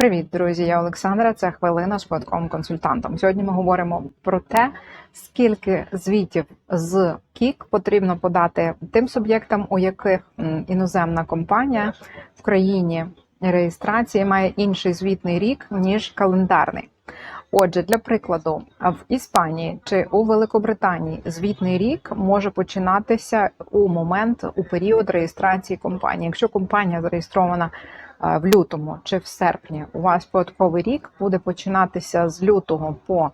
Привіт, друзі! Я Олександра. Це хвилина з податковим консультантом. Сьогодні ми говоримо про те, скільки звітів з КІК потрібно подати тим суб'єктам, у яких іноземна компанія в країні реєстрації має інший звітний рік ніж календарний. Отже, для прикладу, в Іспанії чи у Великобританії звітний рік може починатися у момент у період реєстрації компанії. Якщо компанія зареєстрована в лютому чи в серпні, у вас податковий рік буде починатися з лютого по,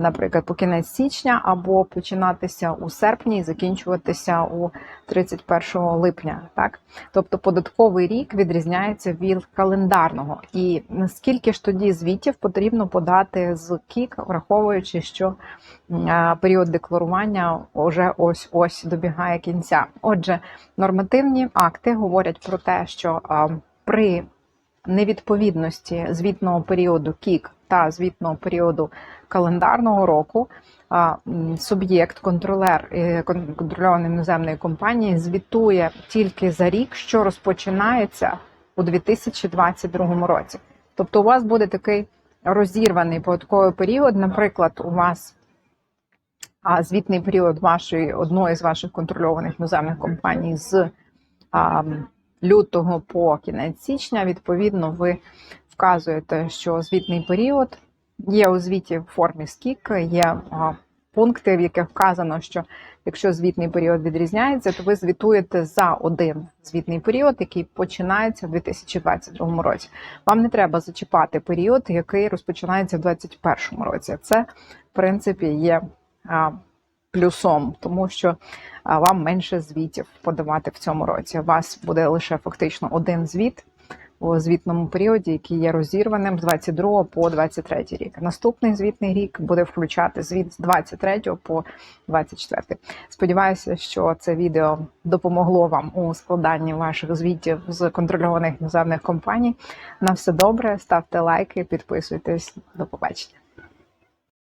наприклад, по кінець січня, або починатися у серпні і закінчуватися у 31 липня. Так, тобто податковий рік відрізняється від календарного. І наскільки ж тоді звітів потрібно подати з КІК, враховуючи, що період декларування вже ось ось добігає кінця. Отже, нормативні акти говорять про те, що а, при невідповідності звітного періоду КІК та звітного періоду календарного року суб'єкт, контролер е, контрольованої іноземної компанії звітує тільки за рік, що розпочинається у 2022 році. Тобто, у вас буде такий розірваний податковий період. Наприклад, у вас а, звітний період вашої одної з ваших контрольованих іноземних компаній з а, лютого по кінець січня. Відповідно, ви вказуєте, що звітний період є у звіті в формі скік, є пункти, в яких вказано, що якщо звітний період відрізняється, то ви звітуєте за один звітний період, який починається в 2022 році. Вам не треба зачіпати період, який розпочинається в 2021 році. Це, в принципі, є плюсом, тому що вам менше звітів подавати в цьому році. У вас буде лише фактично один звіт у звітному періоді, який є розірваним з 22 по 23 рік. Наступний звітний рік буде включати звіт з 23 по 24. Сподіваюся, що це відео допомогло вам у складанні ваших звітів з контрольованих іноземних компаній. На все добре, ставте лайки, підписуйтесь. До побачення.